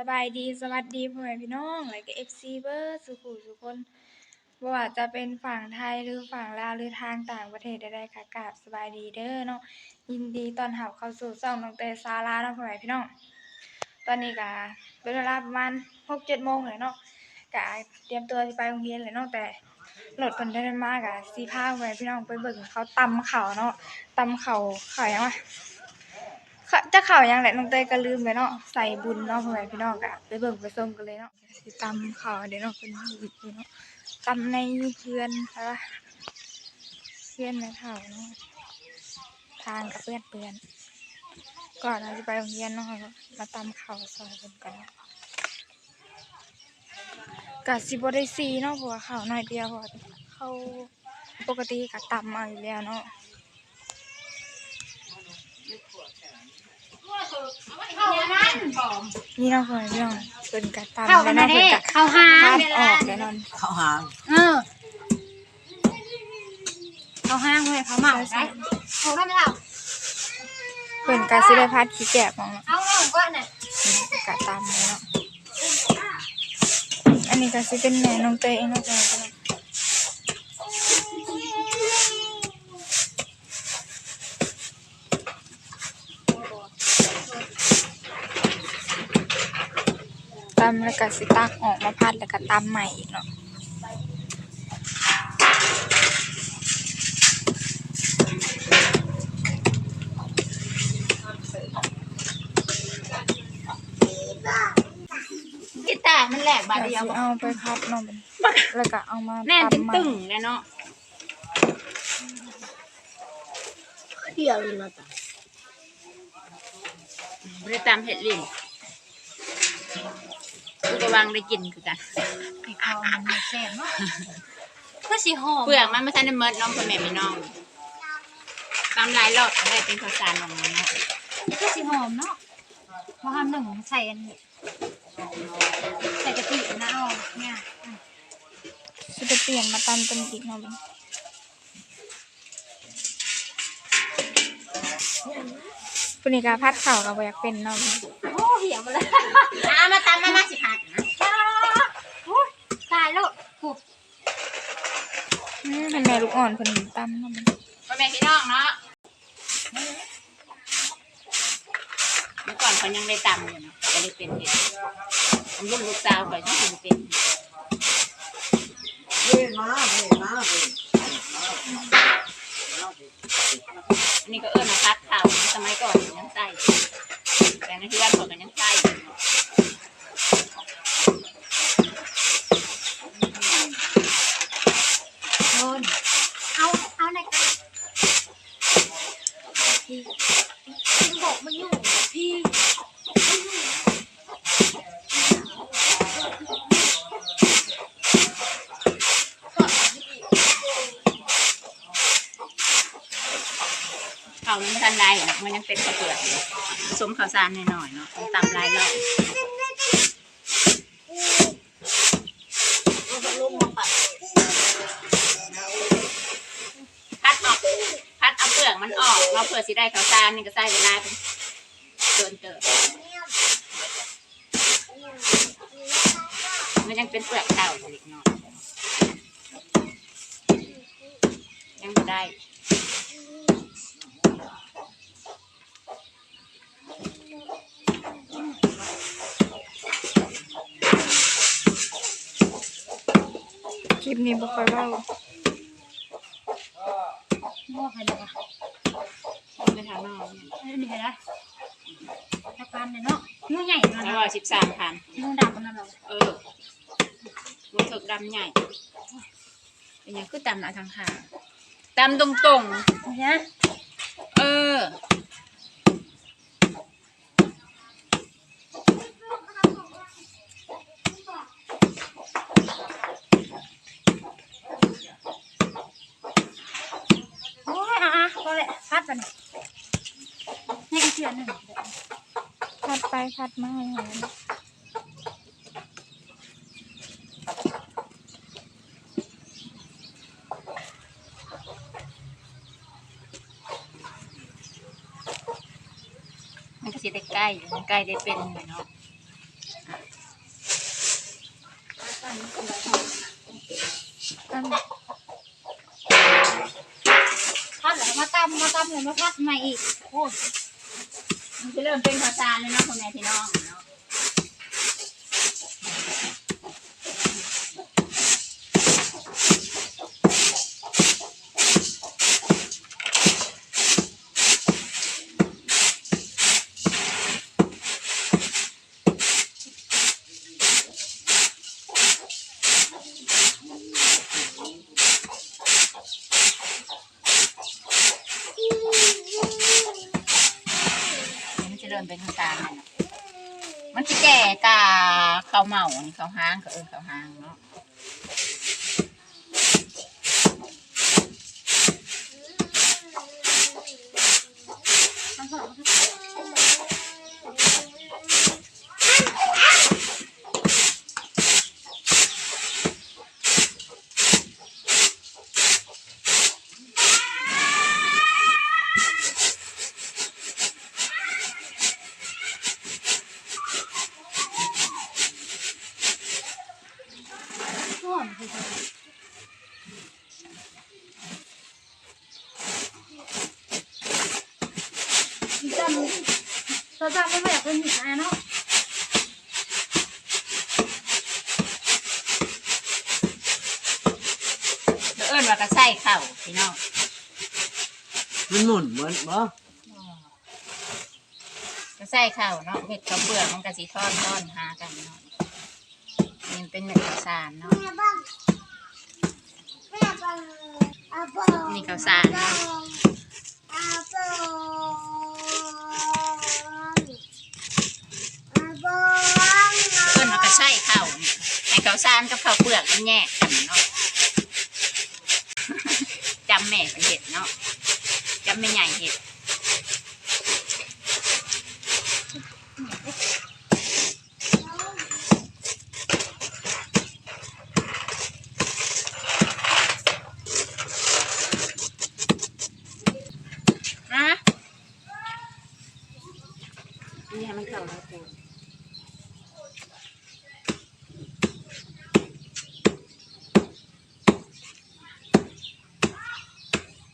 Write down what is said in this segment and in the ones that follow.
สบายดีสวัสดีพ่อแม่พี่น้องและก็ FC เบอร์สุขุทุกคนบ่ว่าจะเป็นฝั่งไทยหรือฝั่งลาวหรือทางต่างประเทศใดๆค่ะกราบสบายดีเด้อเนาะยินดีต้อนรับเข้าสู่ช่องน้องเตซาลาเนาะพ่อแม่พี่น้อง ตอนนี้ก็เป็นเวลาประมาณ6-7โมงเลยเนาะก็เตรียมตัวสิไปโรงเรียนเลยเนาะแต่รถเพิ่นได้มาก็สิพาพ่อแม่พี่น้องไปเบิ่งเขาตำข้าเนาะตำข้าวข้ายังวะเขา จะเข่ายังแหละน้องเต้ยก็ลืมไปเนาะใส่บุญเนาะพ่อแม่พี่น้องกะไปเบิ่งไปส้มกันเลยเนาะสิตำข้าวเดี๋ยวเนาะเป็นหูอยู่เนาะตำในเพื่อนอะไรเพื่อนแม่เฒ่าเนาะทางกับเพื่อนเปือนก่อนเราจะไปโรงเรียนเนาะมาตำข้าวซอยกันกันเนาะกะสิบได้ซีเนาะเพราะว่าข้าวน้อยเดียวเพราะว่าเขาปกติกะตำมาอยู่แล้วเนาะ เข้านั่นปอมนี่เนาะพ่อแม่พี่น้องเป็นกะตำเข้าแล้วมาเนาะเด้เพิ่นกะเข้าหาภาพเวอลาอกแล้วนอนเขาหางเออเข้าห้างเลยเขาเหมาได้เขาได้ไหมล่ะเพิ่นกะสิได้พัดขี้แกะมองเนาะเอาเอาก็น่ะนี่กะตามเลยเนาะอันนี้ก็สิเป็นแม่น้องเตยเองเนาะจ้ะ พี่น้องตำแล้วก็สิตักออกมาพัดแล้วก็ตำใหม่อีกเนาะกีตาร์มันแหลกบาดเดี๋เดียยววสิเอาไปพัดเนาะแล้วก็เอามาแน่นเป็นตำใหม่ตึงเลยเนาะเที่ยวเลยนะจ๊ะบริตามเห็ดลิน กูกระวังได้กินคือกันไอ้ข้าวมันแซ่บเนาะก็สิหอมเปลือกมันไม่ทันได้เมิดน้องพ่อแม่พี่น้องตามหลายรอบก็ได้เป็นข้าวสารของมันเนาะก็สิหอมเนาะพอทำหนึ่งใส่อันนี้ใส่กะทินะเอาเนี่ยอะเปลี่ยนมาตำกันอีกเนาะบัดปุ่นิกาพัดเข่าวกับอยากเป็นเนาะโอ้เหี่ยวมาเลยเอามาตามมามาสิพัดนะ ตายแล้วผูกอืมให้แม่ลูกอ่อนเพิ่นตำเนาะบัดพ่อแม่พี่น้องเนาะเมื่อก่อนเขายังได้ตำอยู่เนาะก็เลยเป็นเห็ดผมรุ่นลูกสาวก่อนที่จะเป็นเว้ยมาเว้ยมาเว้ยอันนี้ก็เอิ้นมาพัดข่าวสมัยก่อนยังใส่แต่ในที่บ้านเขาก็ยังใส่อยู่เนาะ โดนเอาเอาในกระพี่พี่บอกมาอยู่พี่ ข่าวมันไม่ทันได้เนาะมันยังเป็นข้าวเปลือกอยู่ผสมข้าวสารหน่อยๆเนาะต้องตำลายรอบพัดออกพัดเอาเปลือกมันออกเราะเผื่อสิได้ข้าวสารนี่ก็ใส่เวลาเป็นเกินเติบมันยังเป็นเปลือกเต่าอยู่อีกเนาะยังไม่ได้ คลิปนี้บ่ค่อยเว้าโม่ใครเลยปะไม่ทำนอกเนี่ยอันนี้เห็นไหมตะการเนี่ยเนาะงูใหญ่เนาแล้วะว่าสิบสามพันงูดำมันนั่นเหรอเออมือถึกดำใหญ่เป็นหยังคือตำหนาทางขาตำตรงตรงเนี่ยๆ เออ ใกล้ใกล้ได้เป็นเนาะพัดแล้อมาตั้มมาตั้มเลยมาพัดมาอีกโอ้ยมันจะเริ่มเป็นภาษานเลยเนาะคนแม่พี่น้องเนาะ มันจะเริ่มเป็นข้าวสารแล้วเนาะมันจะแก่กาข้าวเมาอันนี้ข้าวห้างเขาเออข้าวห้างเนาะทั้งส องหอมคือกันจำเราจำไม่แบบเป็นหินนะเนาะเอิ้นว่ากระไส้ข้าพี่น้องมันหมุนเหมือนบ่กระไส้ข้าเนาะเห็ดข้าวเปลือกมันกระสีทอดทอดหากันเนาะ นี่มันเป็นเนื้อข้าวสารเนาะนี่ข้าวสารเนาะเอิ้นว่ากระไส้ข้าวไอ้ข้าวสารกับข้าวเปลือกมันแยกกันเนาะจำแม่เป็นเห็ดเนาะจำไม่ใหญ่เห็ด ให้มันเข้าแล้วกู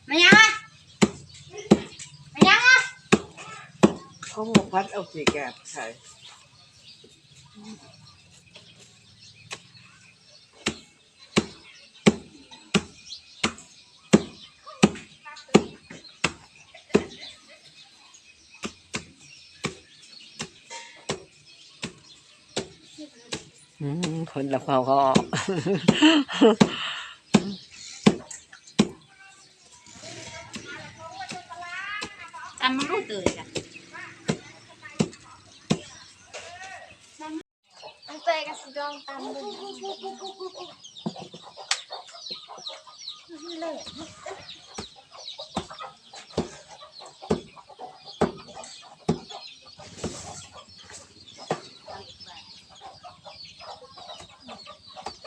ไม่ยังอะมายังอะ เขาบอกพัดเอาสีแกบใส่ คนละเขาก็ตามมันรู้ตื่นจ้ะมันเตยกับสีดองตำเลย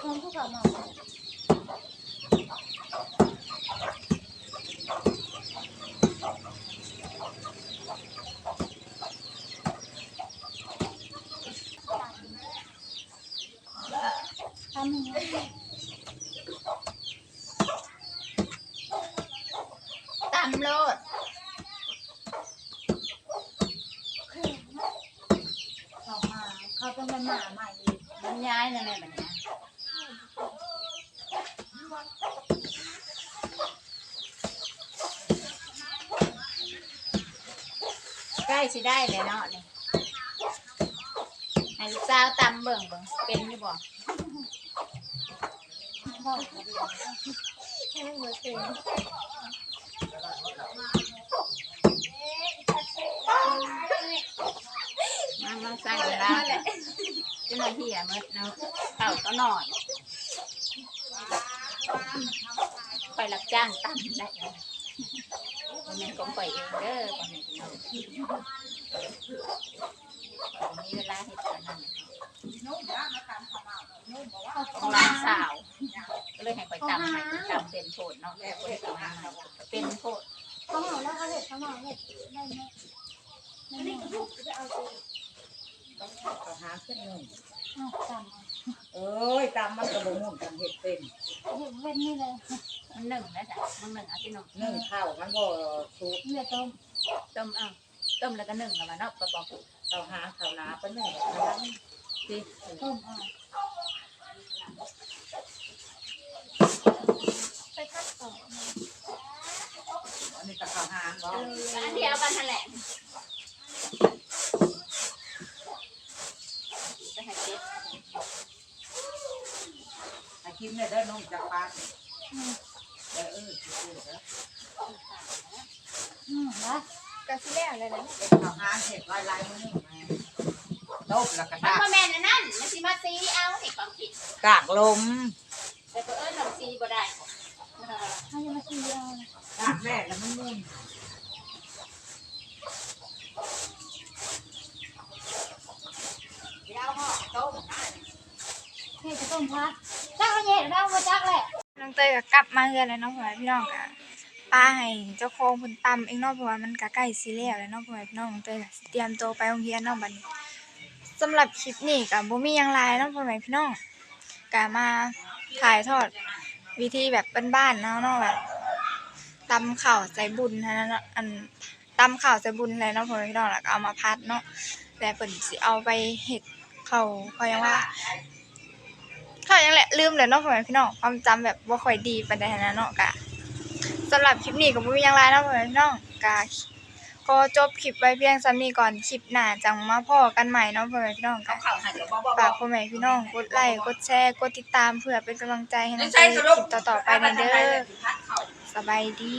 ของพวก เรามาทำอย่างนี้ตามโลดเขามา เขาต้องเป็นหมาใหม่อีกมันย้ายนั่นแหละแบบนี้ ล้สิได้เลยเนาะนี่ให้ลูกสาวตำเบิ่งเบิ่งเป็นอยู่บ่พ่อเขาดีให้มันเหมือนเป็นมามาใส่เวลาเจ้าหน้าที่อะมดเนาะเต่าก็หน่อย ไปรับจ้างตำได้ เลยมันเป็นของข่อยเองเด้อคนนี้เนาะข่อยบ่มีเวลาเฮ็ดกันนั่นของร้านสาว ก็เลยให้ข่อยตำให้ข่อยตำเป็นโพดเนาะแม่ข่อยตำให้เป็นโพดเขาเหมาแล้วเขาเห็ดเขาเหมาเห็ดได้ไหมไม่ได้หาเส้นหนึ่งเอาจำ เอาเอ้ยตามมันกระบมุ่นกันเห็ดเป็นเห็นเว้นนี่เลยมันหนึ่งนะจ๊ะมันหนึ่งเอาที่หนึ่งนึ่งข้าวมันบ่สุกเลือดต้มต้มเอาต้มแล้วก็หนึ่งแล้วมาเนาะปะปองข้าวหางข้าวหนาเป็นนึ่งข้าวหางสิต้มเอาไปคัดต่ออันนี้ก็ข้าวหางบ่อันเดียวกันนั่นแหละไปหาเจ็ด ให้ กินได้เด้อนุ่มจากปากเออเออสิเออเด้ออืมนะก็สิแล้วเลยนะเป็นข้าวหางเห็ดลายๆมื้อแม่ต้มแล้วก็มันตากมาแม่นอันนั่นมันสิมาซีเอาให้ความผิดกากลมแต่ก็เอิ้นเราซีบ่ได้ให้มาซีเอากากแม่แล้วมันมุ่นเดี๋ยวเอาห่อต้มนะเทจะต้มพัด จักเย็นแล้วมาจักแหละน้องเตยก็กลับมาเฮือนแล้วเนาะพ่อแม่พี่น้องก็ป้าให้เจ้าของเพิ่นตำเองเนาะเพราะว่ามันก็ใกล้สิแล้วแล้วเนาะพ่อแม่พี่น้องน้องเตยก็สิเตรียมตัวไปโรงเรียนเนาะบัดนี้สำหรับคลิปนี้ก็บ่มีหยังหลายเนาะพ่อแม่พี่น้องก็มาถ่ายทอดวิธีแบบบ้านๆเนาะเนาะแบบตำข้าวใส่บุญเท่านั้นเนาะอันตำข้าวใส่บุญอะไรเนาะพ่อแม่พี่น้องแล้วก็เอามาพัดเนาะแต่เพิ่นสิเอาไปเฮ็ดเขาเขายังว่า เขายังแหละลืมเลยเนาะพ่อแม่พี่น้องความจำแบบบ่ค่อยดีปานใดหั้นนะเนาะกะสำหรับคลิปนี้ก็บ่มีหยังหลายเนาะพ่อแม่พี่น้องกะก็จบคลิปไว้เพียงส่ำนี้ก่อนคลิปหน้าจังมาพ้อกันใหม่เนาะพ่อแม่พี่น้องกะข้าวหั่นกับบ่บ่ฝากพ่อแม่พี่น้องกดไลค์กดแชร์กดติดตามเพื่อเป็นกำลังใจให้น้องเต้คลิปต่อๆไปในเด้อสบายดี